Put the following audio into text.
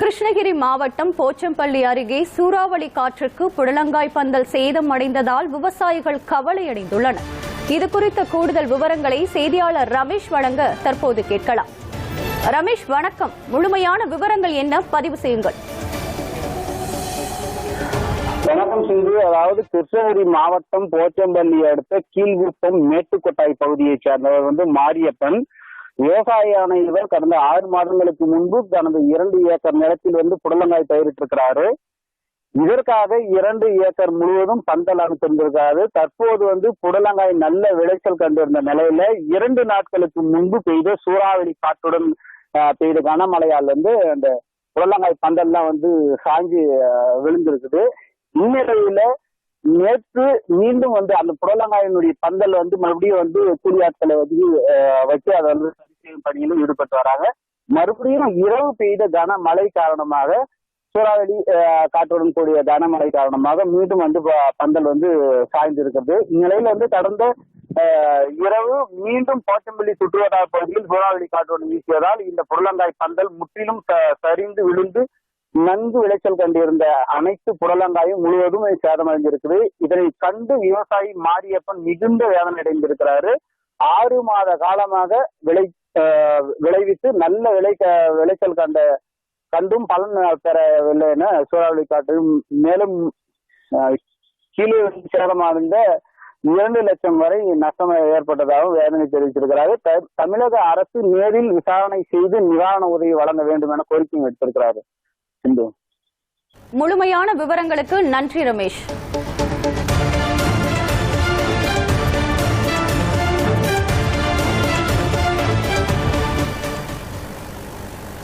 கிருஷ்ணகிரி மாவட்டம் போச்சம்பள்ளி அருகே சூறாவளி காற்றுக்கு புடலங்காய் பந்தல் சேதம் அடைந்ததால் விவசாயிகள் கவலையடைந்துள்ளனர். இது குறித்த கூடுதல் விவரங்களை செய்தியாளர் ரமேஷ் வழங்க தற்போது கேட்கலாம். ரமேஷ் வணக்கம். முழுமையான விவரங்கள் என்ன? பதிவு செய்யுங்கள். வணக்கம் சிந்து. அதாவது கிருஷ்ணகிரி மாவட்டம் போச்சம்பள்ளி அடுத்த கீழ்குப்பம் மேட்டுக்கொட்டாய் பகுதியைச் சேர்ந்தவர் வந்து மாரியப்பன். விவசாயியான இவர் கடந்த ஆறு மாதங்களுக்கு முன்பு தனது இரண்டு ஏக்கர் நிலத்தில் வந்து புடலங்காய் பயிரிட்டிருக்கிறாரு. இதற்காக இரண்டு ஏக்கர் முழுவதும் பந்தல் அமைத்திருந்திருக்காரு தற்போது வந்து புடலங்காய் நல்ல விளைச்சல் கண்டிருந்த நிலையில இரண்டு நாட்களுக்கு முன்பு பெய்த சூறாவளி காற்றுடன் ஆஹ், பெய்த கனமழையால் வந்து அந்த புடலங்காய் பந்தல்லாம் வந்து சாஞ்சி விழுந்திருக்குது. இந்நிலையில நேற்று மீண்டும் வந்து அந்த புடலங்காயினுடைய பந்தல் வந்து மறுபடியும் வந்து கூலியாட்களை வந்து வச்சு அதை வந்து பணியிலும் ஈடுபட்டு வராங்க. மறுபடியும் இரவு பெய்த கனமழை காரணமாக சூறாவளி காற்றுடன் கூடிய கனமழை காரணமாக மீண்டும் வந்து பந்தல் வந்து சாய்ந்திருக்கிறது. இந்நிலையில வந்து கடந்த இரவு மீண்டும் போச்சம்பள்ளி சுற்றுவட்டார பகுதியில் சூறாவளி காற்றுடன் வீசியதால் இந்த புடலங்காய் பந்தல் முற்றிலும் சரிந்து விழுந்து நன்கு விளைச்சல் கண்டிருந்த அனைத்து புடலங்காயும் முழுவதும் சேதமடைந்திருக்குது. இதனை கண்டு விவசாயி மாரியப்பன் மிகுந்த வேதனை அடைந்திருக்கிறாரு ஆறு மாத காலமாக விளை விளைவித்து நல்ல விளை விளைச்சல் கண்ட கண்டும் பலன் பெறவில்லை என சூறாவளி காட்டும் மேலும் கீழே வந்து இரண்டு லட்சம் வரை நஷ்டம் ஏற்பட்டதாகவும் வேதனை தெரிவித்திருக்கிறார் த- தமிழக அரசு நேரில் விசாரணை செய்து நிவாரண உதவி வழங்க வேண்டும் என கோரிக்கை விடுத்திருக்கிறாரு சிந்து. முழுமையான விவரங்களுக்கு நன்றி ரமேஷ்.